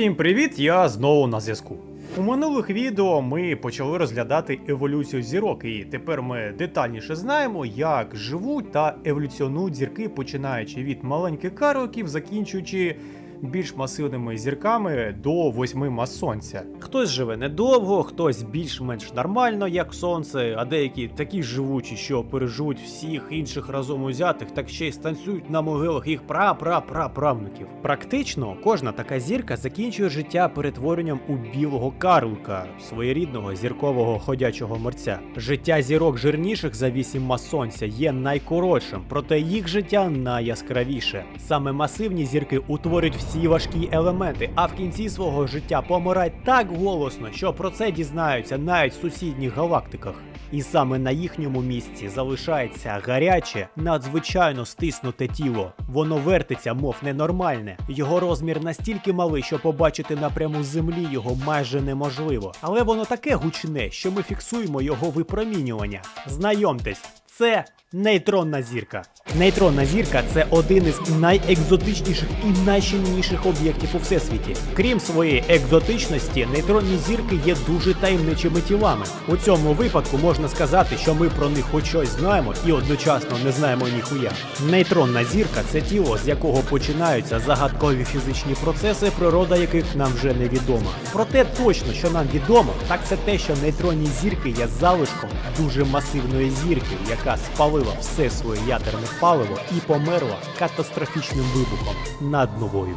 Всім привіт! Я знову на зв'язку. У минулих відео ми почали розглядати еволюцію зірок, і тепер ми детальніше знаємо, як живуть та еволюціонують зірки, починаючи від маленьких карликів, закінчуючи більш масивними зірками до восьми мас сонця. Хтось живе недовго, хтось більш-менш нормально, як сонце, а деякі такі живучі, що переживуть всіх інших разом узятих, так ще й станцюють на могилах їх пра-пра-пра-правнуків. Практично кожна така зірка закінчує життя перетворенням у білого карлика, своєрідного зіркового ходячого мерця. Життя зірок жирніших за вісім мас сонця є найкоротшим, проте їх життя найяскравіше. Саме масивні зірки утворюють всі важкі елементи, а в кінці свого життя помирають так голосно, що про це дізнаються навіть в сусідніх галактиках. І саме на їхньому місці залишається гаряче, надзвичайно стиснуте тіло. Воно вертиться, мов ненормальне. Його розмір настільки малий, що побачити напряму землі його майже неможливо. Але воно таке гучне, що ми фіксуємо його випромінювання. Знайомтесь, це нейтронна зірка. Нейтронна зірка це один із найекзотичніших і найщільніших об'єктів у всесвіті. Крім своєї екзотичності, нейтронні зірки є дуже таємничими тілами. У цьому випадку можна сказати, що ми про них хоч щось знаємо і одночасно не знаємо ніхуя. Нейтронна зірка це тіло, з якого починаються загадкові фізичні процеси, природа яких нам вже невідома. Проте точно, що нам відомо, так це те, що нейтронні зірки є залишком дуже масивної зірки, яка спалила все своє ядерне паливо і померла катастрофічним вибухом над новою.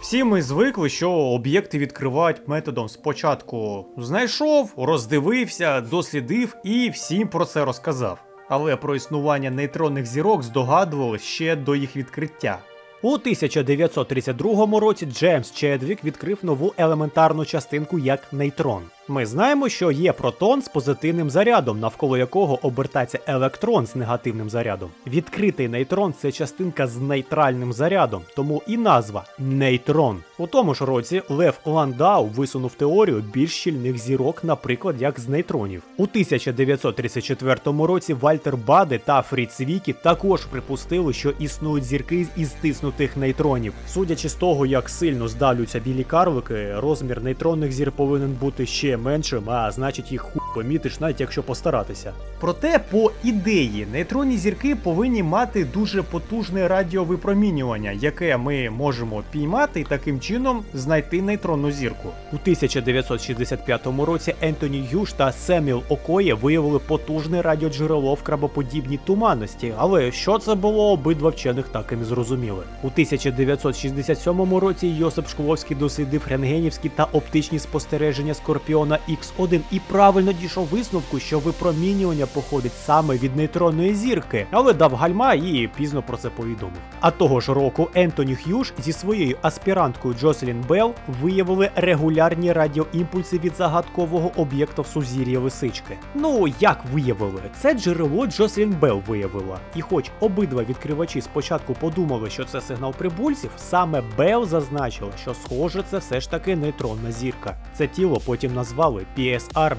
Всі ми звикли, що об'єкти відкривають методом спочатку знайшов, роздивився, дослідив і всім про це розказав. Але про існування нейтронних зірок здогадувалось ще до їх відкриття. У 1932 році Джеймс Чедвік відкрив нову елементарну частинку як нейтрон. Ми знаємо, що є протон з позитивним зарядом, навколо якого обертається електрон з негативним зарядом. Відкритий нейтрон це частинка з нейтральним зарядом, тому і назва нейтрон. У тому ж році Лев Ландау висунув теорію більш щільних зірок, наприклад, як з нейтронів. У 1934 році Вальтер Баде та Фріц Вікі також припустили, що існують зірки із стиснутих нейтронів. Судячи з того, як сильно здалюються білі карлики, розмір нейтронних зір повинен бути ще меншим, а значить їх хуй помітиш, навіть якщо постаратися. Проте, по ідеї, нейтронні зірки повинні мати дуже потужне радіовипромінювання, яке ми можемо піймати і таким чином знайти нейтронну зірку. У 1965 році Ентоні Юш та Семюел Окоє виявили потужне радіоджерело в крабоподібній туманності, але що це було, обидва вчених так і не зрозуміли. У 1967 році Йосип Шкловський дослідив рентгенівські та оптичні спостереження Скорпіона X1 і правильно дійшов висновку, що випромінювання походить саме від нейтронної зірки, але дав гальма і пізно про це повідомив. А того ж року Ентоні Х'юш зі своєю аспіранткою Джоселін Белл виявили регулярні радіоімпульси від загадкового об'єкта в сузір'я лисички. Ну як виявили, це джерело Джоселін Белл виявила. І хоч обидва відкривачі спочатку подумали, що це сигнал прибульців, саме Белл зазначила, що схоже це все ж таки нейтронна зірка. Це тіло потім назвали PSR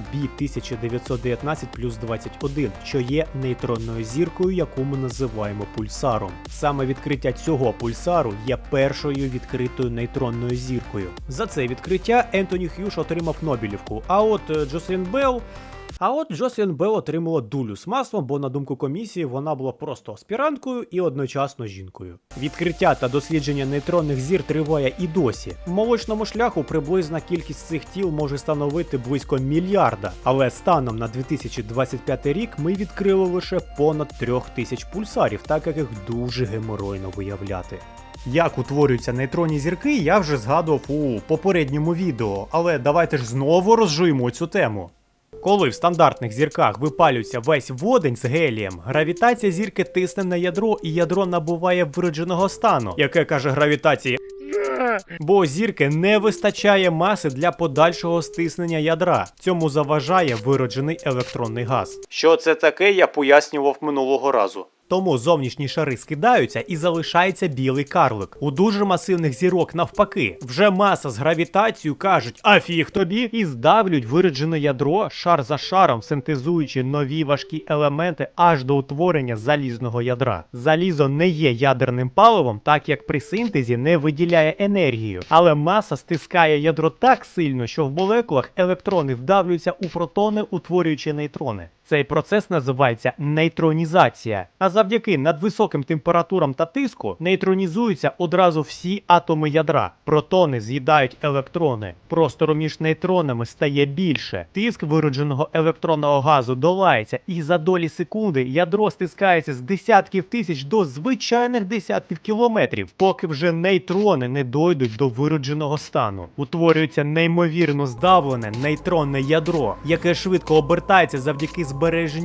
B1919 плюс 21, що є нейтронною зіркою, яку ми називаємо пульсаром. Саме відкриття цього пульсару є першою відкритою нейтронною зіркою. За це відкриття Ентоні Х'юш отримав Нобелівку, а от Джослін Белл а от Джослін Белл отримала дулю з маслом, бо на думку комісії вона була просто аспіранткою і одночасно жінкою. Відкриття та дослідження нейтронних зір триває і досі. В молочному шляху приблизна кількість цих тіл може становити близько мільярда, але станом на 2025 рік ми відкрили лише понад трьох тисяч пульсарів, так як їх дуже геморойно виявляти. Як утворюються нейтронні зірки, я вже згадував у попередньому відео, але давайте ж знову розжуємо цю тему. Коли в стандартних зірках випалюється весь водень з гелієм, гравітація зірки тисне на ядро, і ядро набуває виродженого стану, яке каже гравітації. Бо зірки не вистачає маси для подальшого стиснення ядра. Цьому заважає вироджений електронний газ. Що це таке, я пояснював минулого разу. Тому зовнішні шари скидаються і залишається білий карлик. У дуже масивних зірок навпаки, вже маса з гравітацією кажуть, а фіг тобі, і здавлюють вироджене ядро шар за шаром, синтезуючи нові важкі елементи аж до утворення залізного ядра. Залізо не є ядерним паливом, так як при синтезі не виділяє енергію, але маса стискає ядро так сильно, що в молекулах електрони вдавлюються у протони, утворюючи нейтрони. Цей процес називається нейтронізація. А завдяки надвисоким температурам та тиску нейтронізуються одразу всі атоми ядра. Протони з'їдають електрони. Простору між нейтронами стає більше. Тиск виродженого електронного газу долається, і за долі секунди ядро стискається з десятків тисяч до звичайних десятків кілометрів, поки вже нейтрони не дойдуть до виродженого стану. Утворюється неймовірно здавлене нейтронне ядро, яке швидко обертається завдяки збереженню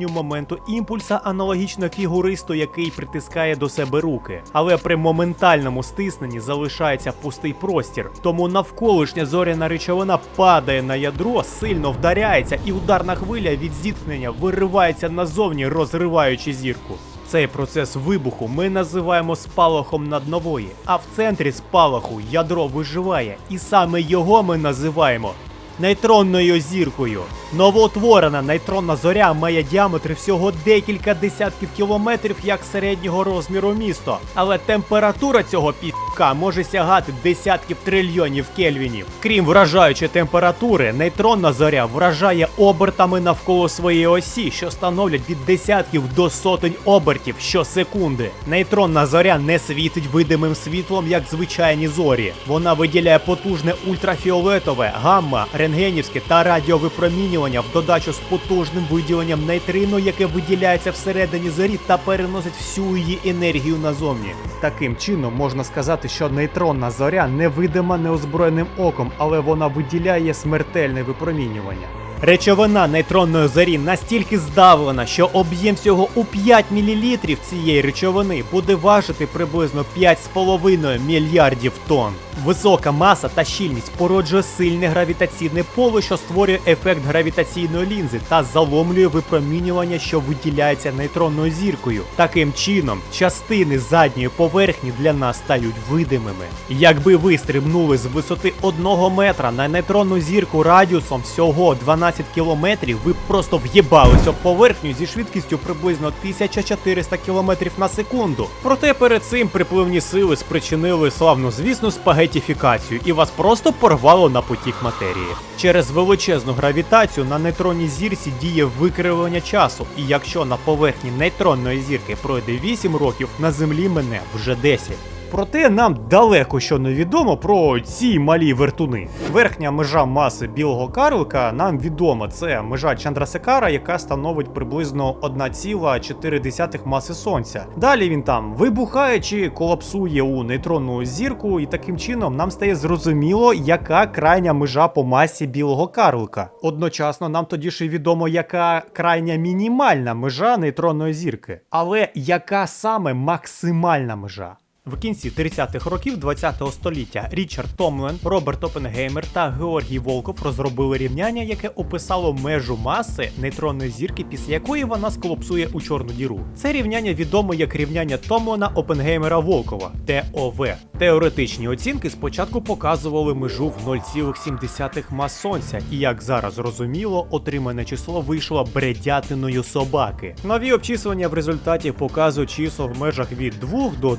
моменту імпульса, аналогічно фігуристу, який притискає до себе руки. Але при моментальному стисненні залишається пустий простір, тому навколишня зоряна речовина падає на ядро, сильно вдаряється, і ударна хвиля від зіткнення виривається назовні, розриваючи зірку. Цей процес вибуху ми називаємо спалахом наднової, а в центрі спалаху ядро виживає, і саме його ми називаємо нейтронною зіркою. Новоутворена нейтронна зоря має діаметр всього декілька десятків кілометрів як середнього розміру місто, але температура цього піска може сягати десятків трильйонів кельвінів. Крім вражаючої температури, нейтронна зоря вражає обертами навколо своєї осі, що становлять від десятків до сотень обертів щосекунди. Нейтронна зоря не світить видимим світлом, як звичайні зорі. Вона виділяє потужне ультрафіолетове, гамма, рентгенівське та радіовипромінювання в додачу з потужним виділенням нейтрино, яке виділяється всередині зорі та переносить всю її енергію назовні. Таким чином можна сказати, що нейтронна зоря невидима неозброєним оком, але вона виділяє смертельне випромінювання. Речовина нейтронної зорі настільки здавлена, що об'єм всього у 5 мл цієї речовини буде важити приблизно 5,5 мільярдів тонн. Висока маса та щільність породжує сильне гравітаційне поле, що створює ефект гравітаційної лінзи та заломлює випромінювання, що виділяється нейтронною зіркою. Таким чином, частини задньої поверхні для нас стають видимими. Якби ви стрибнули з висоти 1 метра на нейтронну зірку радіусом всього 12 кілометрів, ви просто в'єбалися об поверхню зі швидкістю приблизно 1400 кілометрів на секунду. Проте перед цим припливні сили спричинили славну звісну спагетіфікацію і вас просто порвало на потік матерії. Через величезну гравітацію на нейтронній зірці діє викривлення часу, і якщо на поверхні нейтронної зірки пройде 8 років, на землі мене вже 10. Проте нам далеко що не відомо про ці малі вертуни. Верхня межа маси білого карлика нам відома. Це межа Чандрасекара, яка становить приблизно 1,4 маси сонця. Далі він там вибухає чи колапсує у нейтронну зірку, і таким чином нам стає зрозуміло, яка крайня межа по масі білого карлика. Одночасно нам тоді ж і відомо, яка крайня мінімальна межа нейтронної зірки, але яка саме максимальна межа. В кінці 30-х років 20-го століття Річард Томлен, Роберт Опенгеймер та Георгій Волков розробили рівняння, яке описало межу маси нейтронної зірки, після якої вона сколапсує у чорну діру. Це рівняння відомо як рівняння Томлена Опенгеймера Волкова ТОВ. Теоретичні оцінки спочатку показували межу в 0,7 мас сонця, і як зараз зрозуміло, отримане число вийшло бредятиною собаки. Нові обчислення в результаті показують число в межах від 2 до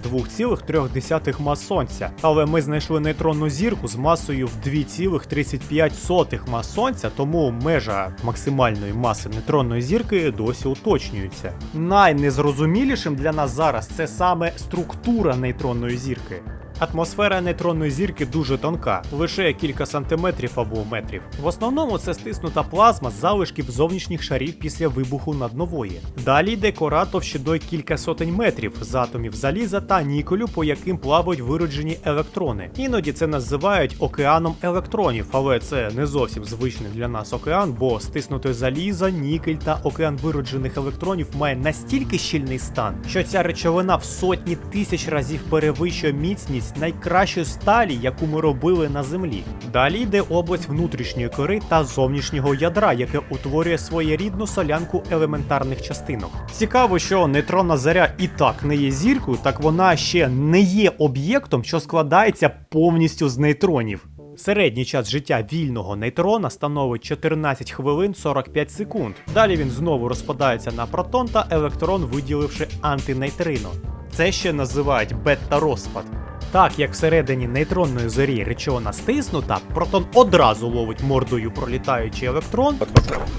2,3 мас сонця. Але ми знайшли нейтронну зірку з масою в 2,35 мас сонця, тому межа максимальної маси нейтронної зірки досі уточнюється. Найнезрозумілішим для нас зараз це саме структура нейтронної зірки. Атмосфера нейтронної зірки дуже тонка, лише кілька сантиметрів або метрів. В основному це стиснута плазма з залишків зовнішніх шарів після вибуху наднової. Далі йде кора товщиною кілька сотень метрів з атомів заліза та нікелю, по яким плавають вироджені електрони. Іноді це називають океаном електронів, але це не зовсім звичний для нас океан, бо стиснуте залізо, нікель та океан вироджених електронів має настільки щільний стан, що ця речовина в сотні тисяч разів перевищує міцність область найкращої сталі, яку ми робили на землі. Далі йде область внутрішньої кори та зовнішнього ядра, яке утворює своєрідну солянку елементарних частинок. Цікаво, що нейтронна заря і так не є зіркою, так вона ще не є об'єктом, що складається повністю з нейтронів. Середній час життя вільного нейтрона становить 14 хвилин 45 секунд. Далі він знову розпадається на протон та електрон, виділивши антинейтрино. Це ще називають бета-розпад. Так як всередині нейтронної зорі речовина стиснута, протон одразу ловить мордою пролітаючий електрон,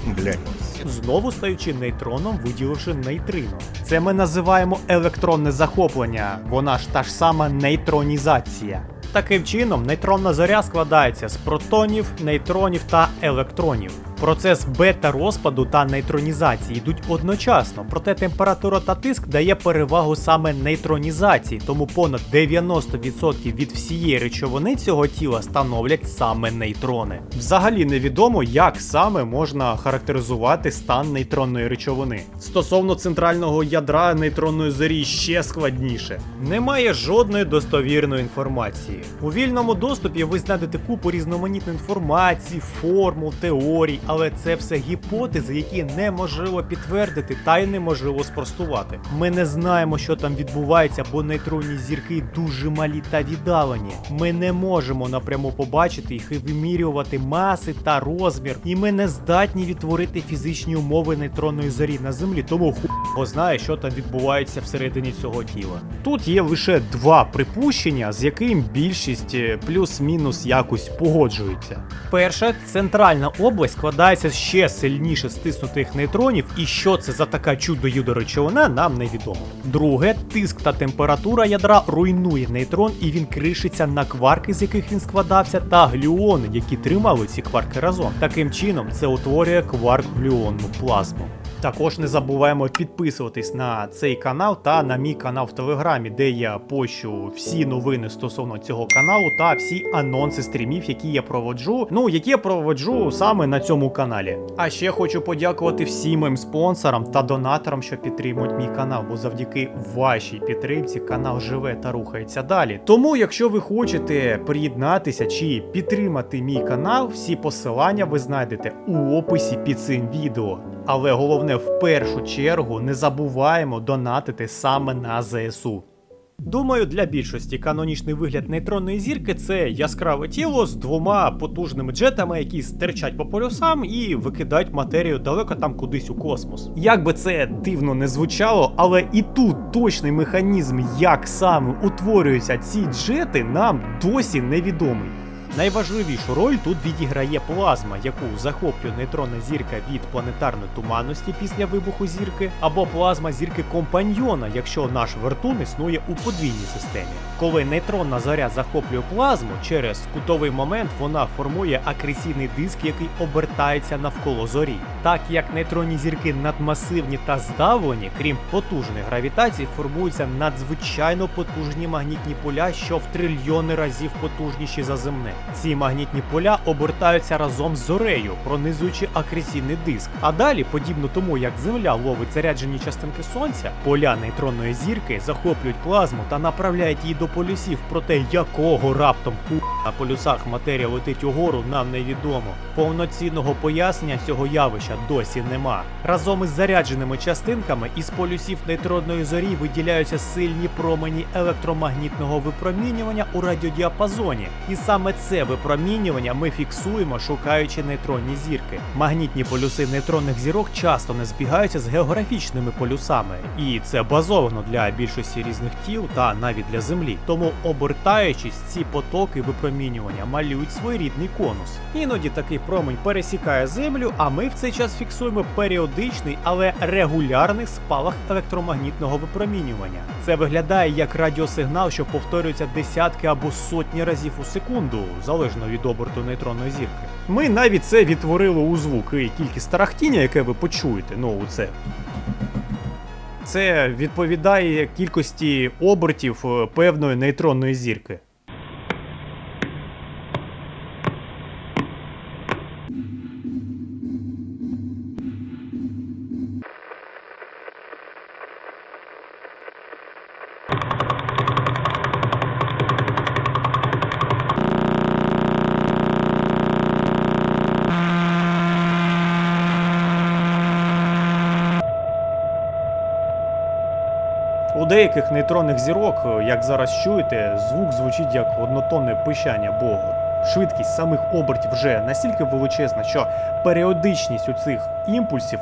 Блять. знову стаючи нейтроном, виділивши нейтрино. Це ми називаємо електронне захоплення, вона ж та ж сама нейтронізація. Таким чином, нейтронна зоря складається з протонів, нейтронів та електронів. Процес бета-розпаду та нейтронізації йдуть одночасно, проте температура та тиск дає перевагу саме нейтронізації, тому понад 90% від всієї речовини цього тіла становлять саме нейтрони. Взагалі невідомо, як саме можна характеризувати стан нейтронної речовини. Стосовно центрального ядра нейтронної зорі ще складніше. Немає жодної достовірної інформації. У вільному доступі ви знайдете купу різноманітної інформації, формул, теорій, але це все гіпотези, які неможливо підтвердити та й неможливо спростувати. Ми не знаємо, що там відбувається, бо нейтронні зірки дуже малі та віддалені. Ми не можемо напряму побачити їх і вимірювати маси та розмір, і ми не здатні відтворити фізичні умови нейтронної зорі на землі, тому ху знає, що там відбувається всередині цього тіла. Тут є лише два припущення, з яким більшість е, плюс-мінус якось погоджується. Перше, центральна область складається ще сильніше стиснутих нейтронів, і що це за така чудо-юдо речовина, нам невідомо. Друге, тиск та температура ядра руйнує нейтрон, і він кришиться на кварки, з яких він складався, та глюони, які тримали ці кварки разом. Таким чином, це утворює кварк-глюонну плазму. Також не забуваємо підписуватись на цей канал та на мій канал в Телеграмі, де я пощу всі новини стосовно цього каналу та всі анонси стрімів, які я проводжу. Ну, які я проводжу саме на цьому каналі. А ще хочу подякувати всім моїм спонсорам та донаторам, що підтримують мій канал, бо завдяки вашій підтримці канал живе та рухається далі. Тому, якщо ви хочете приєднатися чи підтримати мій канал, всі посилання ви знайдете у описі під цим відео. Але головне, в першу чергу не забуваємо донатити саме на ЗСУ. Думаю, для більшості канонічний вигляд нейтронної зірки це яскраве тіло з двома потужними джетами, які стирчать по полюсам і викидають матерію далеко там кудись у космос. Як би це дивно не звучало, але і тут точний механізм, як саме утворюються ці джети, нам досі невідомий. Найважливішу роль тут відіграє плазма, яку захоплює нейтронна зірка від планетарної туманності після вибуху зірки, або плазма зірки компаньйона, якщо наш вертун існує у подвійній системі. Коли нейтронна зоря захоплює плазму, через кутовий момент вона формує акресійний диск, який обертається навколо зорі. Так як нейтронні зірки надмасивні та здавлені, крім потужної гравітації, формуються надзвичайно потужні магнітні поля, що в трильйони разів потужніші за земне. Ці магнітні поля обертаються разом з зорею, пронизуючи акресійний диск. А далі, подібно тому, як Земля ловить заряджені частинки сонця, поля нейтронної зірки захоплюють плазму та направляють її до полюсів. Проте якого раптом ху на полюсах матерія летить угору, нам невідомо. Повноцінного пояснення цього явища досі нема. Разом із зарядженими частинками із полюсів нейтронної зорі виділяються сильні промені електромагнітного випромінювання у радіодіапазоні. І саме це випромінювання ми фіксуємо, шукаючи нейтронні зірки. Магнітні полюси нейтронних зірок часто не збігаються з географічними полюсами, і це базовано для більшості різних тіл та навіть для Землі. Тому, обертаючись, ці потоки випромінювання малюють своєрідний конус. Іноді такий промень пересікає землю, а ми в цей час фіксуємо періодичний, але регулярний спалах електромагнітного випромінювання. Це виглядає як радіосигнал, що повторюється десятки або сотні разів у секунду, залежно від оберту нейтронної зірки. Ми навіть це відтворили у звук, і кількість тарахтіння, яке ви почуєте, ну це. Це відповідає кількості обертів е, певної нейтронної зірки. Деяких нейтронних зірок, як зараз чуєте, звук звучить як однотонне пищання Богу. Швидкість самих обертів вже настільки величезна, що періодичність у цих імпульсів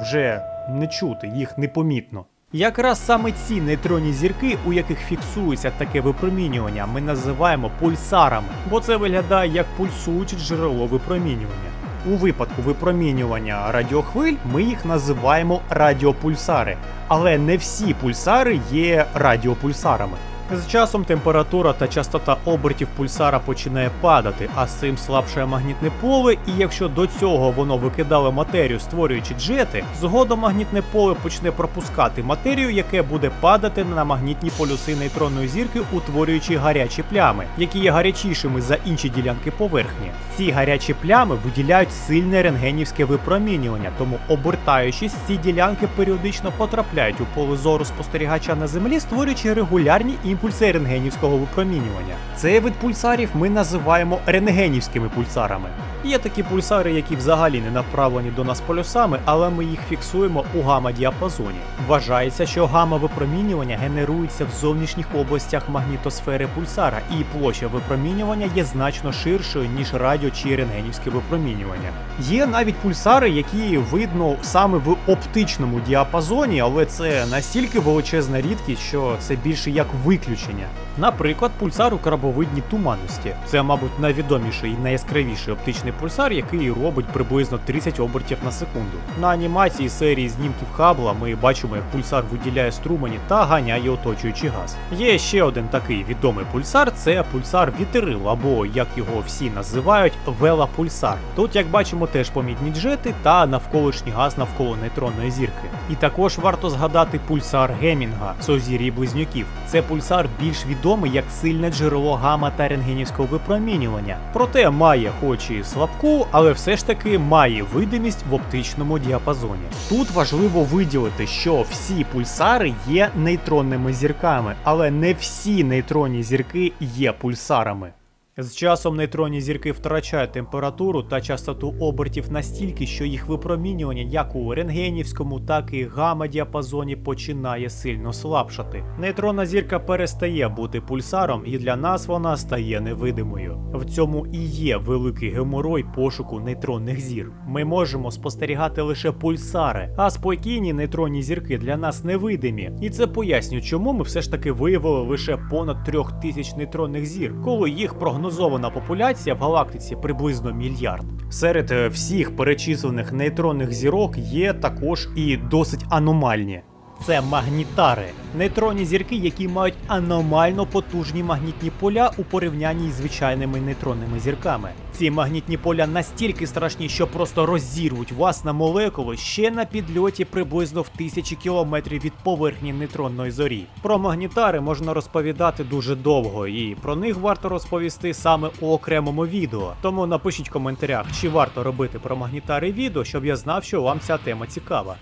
вже не чути, їх непомітно. Якраз саме ці нейтронні зірки, у яких фіксується таке випромінювання, ми називаємо пульсарами, бо це виглядає як пульсуюче джерело випромінювання. У випадку випромінювання радіохвиль ми їх називаємо радіопульсари, але не всі пульсари є радіопульсарами. З часом температура та частота обертів пульсара починає падати, а з цим слабшає магнітне поле, і якщо до цього воно викидало матерію, створюючи джети, згодом магнітне поле почне пропускати матерію, яке буде падати на магнітні полюси нейтронної зірки, утворюючи гарячі плями, які є гарячішими за інші ділянки поверхні. Ці гарячі плями виділяють сильне рентгенівське випромінювання, тому обертаючись, ці ділянки періодично потрапляють у поле зору спостерігача на землі, створюючи регулярні імпульси рентгенівського випромінювання. Цей вид пульсарів ми називаємо рентгенівськими пульсарами. Є такі пульсари, які взагалі не направлені до нас полюсами, але ми їх фіксуємо у гамма-діапазоні. Вважається, що гамма-випромінювання генерується в зовнішніх областях магнітосфери пульсара, і площа випромінювання є значно ширшою, ніж радіо чи рентгенівське випромінювання. Є навіть пульсари, які видно саме в оптичному діапазоні, але це настільки величезна рідкість, що це більше як виключення. Наприклад, пульсар у крабовидній туманності. Це, мабуть, найвідоміший і найяскравіший оптичний пульсар, який робить приблизно 30 обертів на секунду. На анімації серії знімків Хаббла ми бачимо, як пульсар виділяє струмені та ганяє оточуючий газ. Є ще один такий відомий пульсар це пульсар вітерил, або як його всі називають, велапульсар. Тут, як бачимо, теж помітні джети та навколишній газ навколо нейтронної зірки. І також варто згадати пульсар Гемінга, созір'ї близнюків. Це пульсар більш відомий як сильне джерело гамма та рентгенівського випромінювання. Проте має, хоч і слабку, але все ж таки має видимість в оптичному діапазоні. Тут важливо виділити, що всі пульсари є нейтронними зірками, але не всі нейтронні зірки є пульсарами. З часом нейтронні зірки втрачають температуру та частоту обертів настільки, що їх випромінювання як у рентгенівському, так і гамма-діапазоні починає сильно слабшати. Нейтронна зірка перестає бути пульсаром, і для нас вона стає невидимою. В цьому і є великий геморой пошуку нейтронних зір. Ми можемо спостерігати лише пульсари, а спокійні нейтронні зірки для нас невидимі. І це пояснює, чому ми все ж таки виявили лише понад трьох тисяч нейтронних зір, коли їх прогнозована популяція в галактиці приблизно мільярд. Серед е, всіх перечислених нейтронних зірок є також і досить аномальні. Це магнітари, нейтронні зірки, які мають аномально потужні магнітні поля у порівнянні із звичайними нейтронними зірками. Ці магнітні поля настільки страшні, що просто розірвуть вас на молекули ще на підльоті приблизно в тисячі кілометрів від поверхні нейтронної зорі. Про магнітари можна розповідати дуже довго, і про них варто розповісти саме у окремому відео. Тому напишіть в коментарях, чи варто робити про магнітари відео, щоб я знав, що вам ця тема цікава.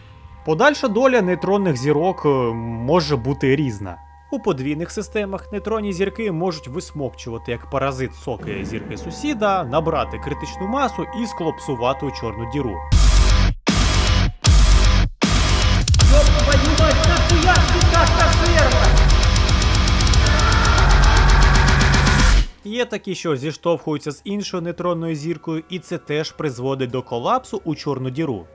Подальша доля нейтронних зірок е, може бути різна. У подвійних системах нейтронні зірки можуть висмокчувати як паразит соки зірки сусіда, набрати критичну масу і склопсувати у чорну діру. Є такі, що зіштовхуються з іншою нейтронною зіркою, і це теж призводить до колапсу у чорну діру.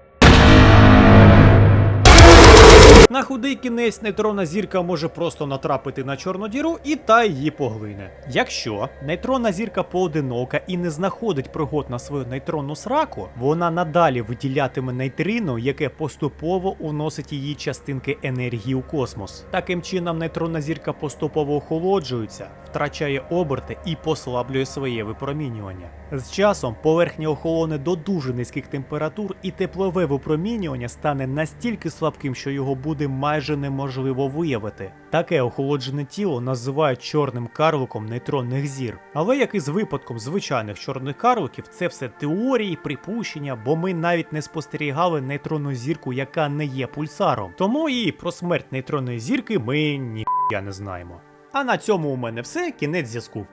На худий кінець нейтронна зірка може просто натрапити на чорну діру і та її поглине. Якщо нейтронна зірка поодинока і не знаходить пригод на свою нейтронну сраку, вона надалі виділятиме нейтрино, яке поступово уносить її частинки енергії у космос. Таким чином, нейтронна зірка поступово охолоджується, втрачає оберти і послаблює своє випромінювання. З часом поверхня охолоне до дуже низьких температур, і теплове випромінювання стане настільки слабким, що його буде майже неможливо виявити. Таке охолоджене тіло називають чорним карликом нейтронних зір. Але як і з випадком звичайних чорних карликів, це все теорії, припущення, бо ми навіть не спостерігали нейтронну зірку, яка не є пульсаром. Тому і про смерть нейтронної зірки ми ніхуя не знаємо. А на цьому у мене все, кінець зв'язку.